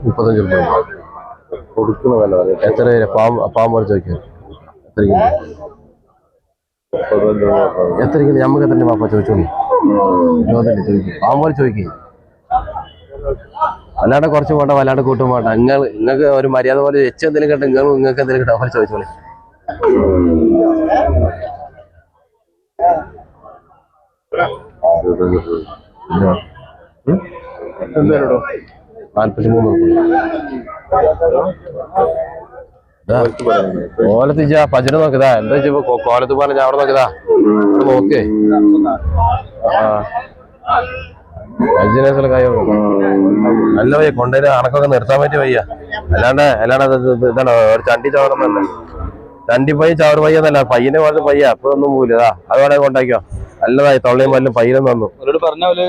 മുപ്പത്തഞ്ച് രൂപ വില പറയാം. എത്ര പേര് പാമ്പ് പാമ്പ് ചോദിക്കാം എത്ര എത്ര നമുക്ക് എത്ര പാപ്പ ചോദിച്ചോളി ഇരുപത്തഞ്ച് ചോദിക്കും. പാമ്പോൽ ചോദിക്കും. അല്ലാണ്ട് കുറച്ച് പോണ്ട വല്ലാണ്ട് കൂട്ടും പോണ്ട. നിങ്ങൾ നിങ്ങൾക്ക് ഒരു മര്യാദ പോലെ എച്ച് എന്തെങ്കിലും കേട്ടോ നിങ്ങൾ നിങ്ങൾക്ക് എന്തെങ്കിലും കേട്ടോ അവർ ചോദിച്ചോളി. നാൽപ്പത്തി മൂന്ന് കോലത്ത് ഇജ്ജ് ആ പജന നോക്കിതാ എന്താ ഇജ്ജ് ഇപ്പൊ കോ- കോലത്ത് പറഞ്ഞ അവിടെ നോക്കിതാ നോക്കേ. കാര്യം നല്ല വയ്യ കൊണ്ടുവരുന്ന അണക്കൊക്കെ നിർത്താൻ പറ്റി വയ്യ. അല്ലാണ്ട് അല്ലാണ്ട് ഇതാണ് ഒരു ചണ്ടി ചവറന്നല്ല ചണ്ടി പയ്യ ചവറ് പയ്യ എന്നല്ല പയ്യനെ പോലത്തെ പയ്യ. അപ്പൊ ഒന്നും പോലിതാ അത് വേണേ കൊണ്ടാക്കിയോ നല്ലതായി തൊള്ളയും പല്ലും പയ്യനും തന്നു. പോലെ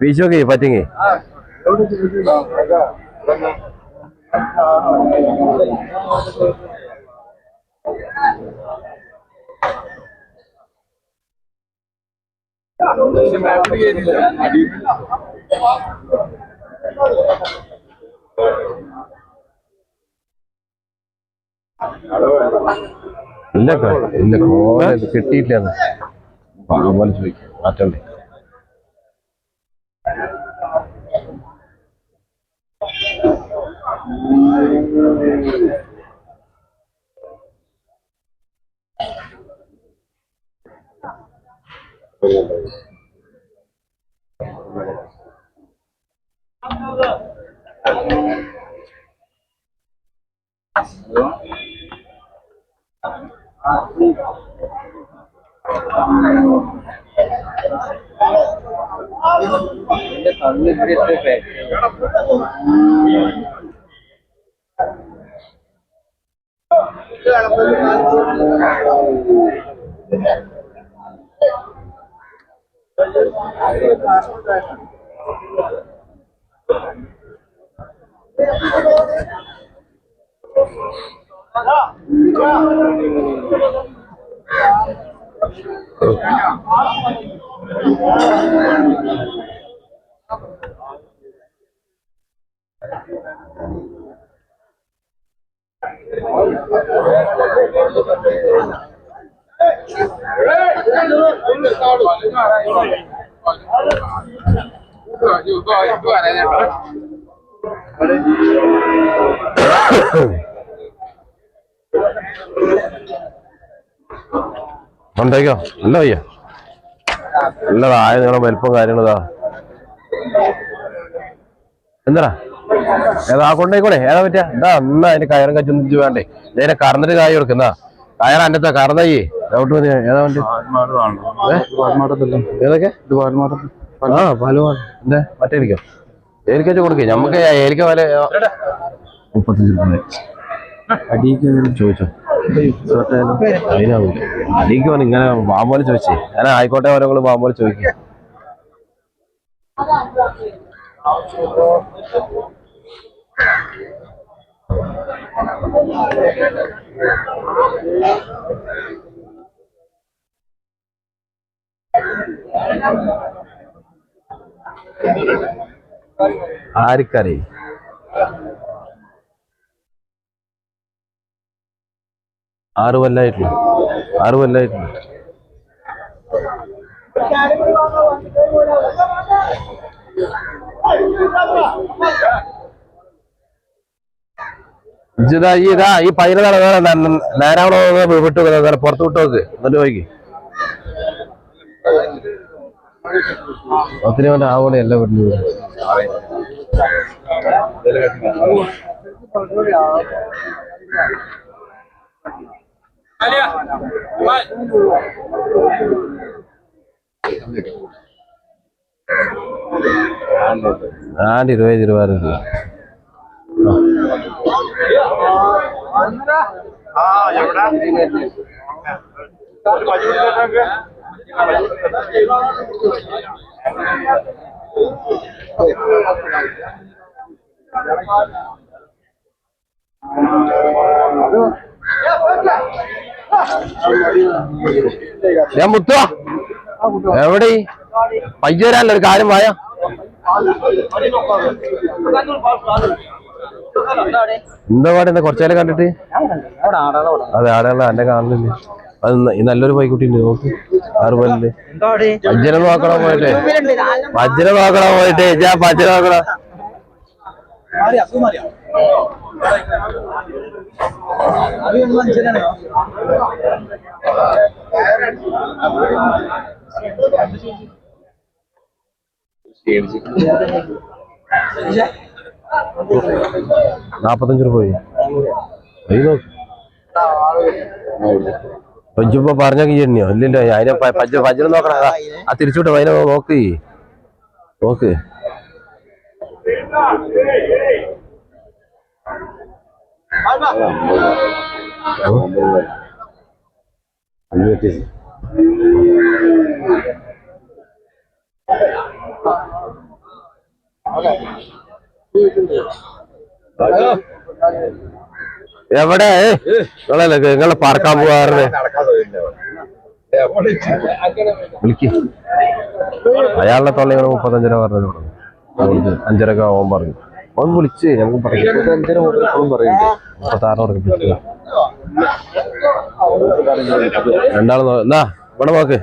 വീശോക്കെ പറ്റിങ്ങി. ഇല്ല ഇല്ല. കോല കിട്ടിയിട്ടില്ല. പോലെ ചോദിക്കും മാറ്റണ്ടേ ഉണ്ടായിക്കോ നല്ല വയ്യ. നല്ലതായ നിങ്ങളുടെ വലിപ്പം കാര്യങ്ങളതാ എന്താ ഏതാ കൊണ്ടേക്കോടെ? ഏതാ പറ്റാ എന്താ എന്നാ അതിന്റെ കയറും കച്ചൊന്നിച്ച് വേണ്ടേ? ഇതിനെ കറന്നിട്ട് കായ കൊടുക്കുന്ന കയറ അന്നത്തെ കറന്നയ്യേ ഡൗട്ട് മതി ഏതാ വണ്ടി? ഏതൊക്കെ? ആ പാലുമാണ് എന്താ? മറ്റേ ഇരിക്കോ ഏലിക്കച്ച് കൊടുക്കേ. നമുക്ക് ഏലിക്ക വില മുപ്പത്തഞ്ച് രൂപ. അടിക്ക് ചോദിച്ചോ? അതിനാവില്ല അടിക്ക് പറഞ്ഞു ഇങ്ങനെ പാമ്പോലെ ചോദിച്ചേ. ഞാൻ ആയിക്കോട്ടെ ഓരോ പാമ്പോലെ ചോദിക്കും. ആർക്കറിയും ആറ് കൊല്ലായിട്ടുള്ളു ആറ് കൊല്ലായിട്ടുള്ളു ഇതാ ഈ ഇതാ ഈ പതിനതാണ് നേരാവണോ വിട്ടു പുറത്ത് വിട്ടു നോക്ക്. എന്നിട്ട് പോയിക്ക് ഒത്തിരി കൊണ്ട് ആവണേ എല്ലാ വീട്ടിലും ആണ്ട് ഇരുപത് ഇരുപത് രൂപ ഞാൻ മുത്തുവാ. എവിടെ? പയ്യ വരാനല്ലോ ഒരു കാര്യം വായ. എന്താ പാട് എന്താ കുറച്ചാലും കണ്ടിട്ട്? അതെ ആടെയുള്ള എന്റെ കാണലില്ലേ? അത് നല്ലൊരു പൈക്കുട്ടി ഉണ്ട് നോക്ക്. ആറ് പല്ലിൽ പജ്ജനെ നോക്കണോ പോയിട്ടെ. പജ്ജനെ നോക്കണോ പോയിട്ടേ. ഞാൻ പജ്ജന നോക്കണം നാപ്പത്തഞ്ച് രൂപ പോയി. നോക്ക്. പഞ്ചിപ്പോ പറഞ്ഞ കീഴണിയോ ഇല്ലല്ലോ അതിനെ പഞ്ച പജ്ജ നോക്കണ. ആ തിരിച്ചുവിട്ട് അതിനെ നോക്ക്. നോക്ക്. എവിടെ? നിങ്ങളല്ലേ നിങ്ങളെ പറക്കാൻ പോവാറുണ്ട് വിളിക്ക്. അയാളുടെ തൊള്ളയാണ് രൂപ പറഞ്ഞത് അഞ്ചരക്ക് ഓൻ പറഞ്ഞു. ഓൻ വിളിച്ച് നമുക്ക് പറയാം. അഞ്ചര ഇപ്പോഴും പറയുന്നുണ്ട് മുപ്പത്താറ് ഉറപ്പിച്ചു രണ്ടാൾ എന്നാ ഇവിടെ നോക്ക്.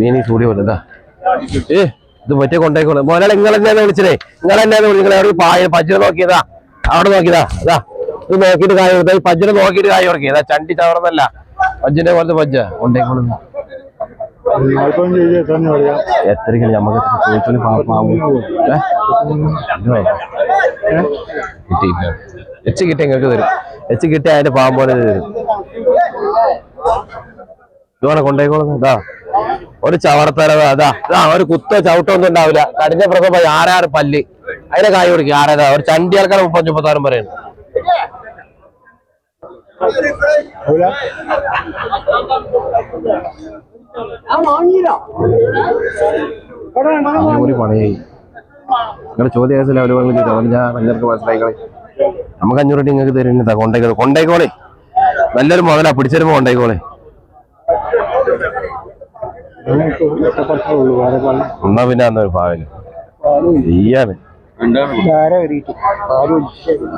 മീനി കൂടി പോലെ ഏ ഇത് മറ്റേ കൊണ്ടേക്കോളൂ മോനെ നിങ്ങൾ തന്നെയാണ് വിളിച്ചതേ നിങ്ങൾ തന്നെയാണ് വിളിച്ചത് അവിടെ പായ പജ്ജ നോക്കിയതാ. അവിടെ നോക്കിയതാ. അതാ ഇത് നോക്കിയിട്ട് കായ കൊടുത്താ. ഈ പജ്ജന നോക്കിയിട്ട് കായ കൊടുക്കിയതാ ചണ്ടി ചവർന്നല്ല പജ്ജിന്റെ പോലത്തെ പജ്ജ. കൊണ്ടേക്കോളൂ നമുക്ക് എത്ര ചോദിച്ചോളി പാപ്പാവും കിട്ടിയില്ല എച്ച് കിട്ടി നിങ്ങൾക്ക് തരും. എച്ച് കിട്ടിയ അതിന്റെ പാമ്പോലെ തരും. ഇതുപോലെ കൊണ്ടേക്കോളുന്നു? ഇതാ. ഒരു ചവർത്തരവ് അതാ. ഇതാ ഒരു കുത്തോ ചവിട്ടോ ഒന്നും ഉണ്ടാവില്ല. കടിഞ്ഞ പ്രസവം ആറാറ് പല്ല്. അതിനെ കായ് കൊടുക്കും ആറേതാ ഒരു ചണ്ടി ആൾക്കാർ മുപ്പത്തി മുപ്പത്താറും പറയുന്നു കൂടി പണിയായി. നിങ്ങളുടെ ചോദ്യ കേസിൽ അവർ പറഞ്ഞു ചോദിച്ചു അതുകൊണ്ട് ഞാൻ നിങ്ങൾക്ക് മനസ്സിലായിക്കളെ. നമുക്ക് അഞ്ഞൂറ് നിങ്ങൾക്ക് തരുന്നതാ. കൊണ്ടേക്കോളെ. കൊണ്ടേക്കോളെ. നല്ലൊരു മുതലാ. പിടിച്ചെരുമ്പോ കൊണ്ടേക്കോളെ. എന്നാ പിന്നെ അന്നൊരു പാവൽ ചെയ്യാണ്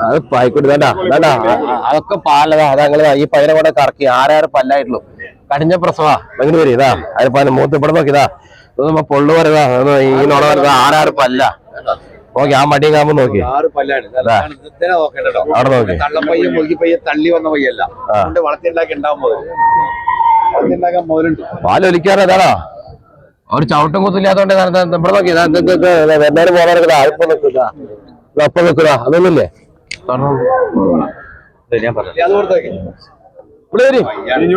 അത് പായിക്കോട്ട് വേണ്ട വേണ്ട അതൊക്കെ പാലതാ അതാ ഈ പതിനെ കൂടെ കറക്കി. ആരാറ് പല്ലായിട്ടുള്ളൂ. കടിഞ്ഞ പ്രസവാ. ഭയങ്കര വരും ഇതാ അതിന് പല മൂത്ത് ഇവിടെ നോക്കിയതാ. നമ്മ പൊള്ളു പറയതാ ഈ നോട പറയുതാ ആരാറ് പല്ല. നോക്കി ആ മടിയും കാമ്പ് നോക്കി. അതാ. അവിടെ നോക്കി. തള്ളി വന്ന പയ്യല്ല. വളർത്തിണ്ടാക്കി മുതൽ വളർത്തിണ്ടാക്കാൻ മുതലുണ്ട് പാൽ ഒലിക്കാറ് അതാടാ ഒരു ചവിട്ടും കുത്തില്ലാത്തോണ്ട് ഇവിടെ നോക്കി. എന്തായാലും പോകാൻ നിൽക്കതാ ഇപ്പൊ നിൽക്കുക അപ്പം നിൽക്കുക അതൊന്നുമില്ലേ? ഇവിടെ വരും.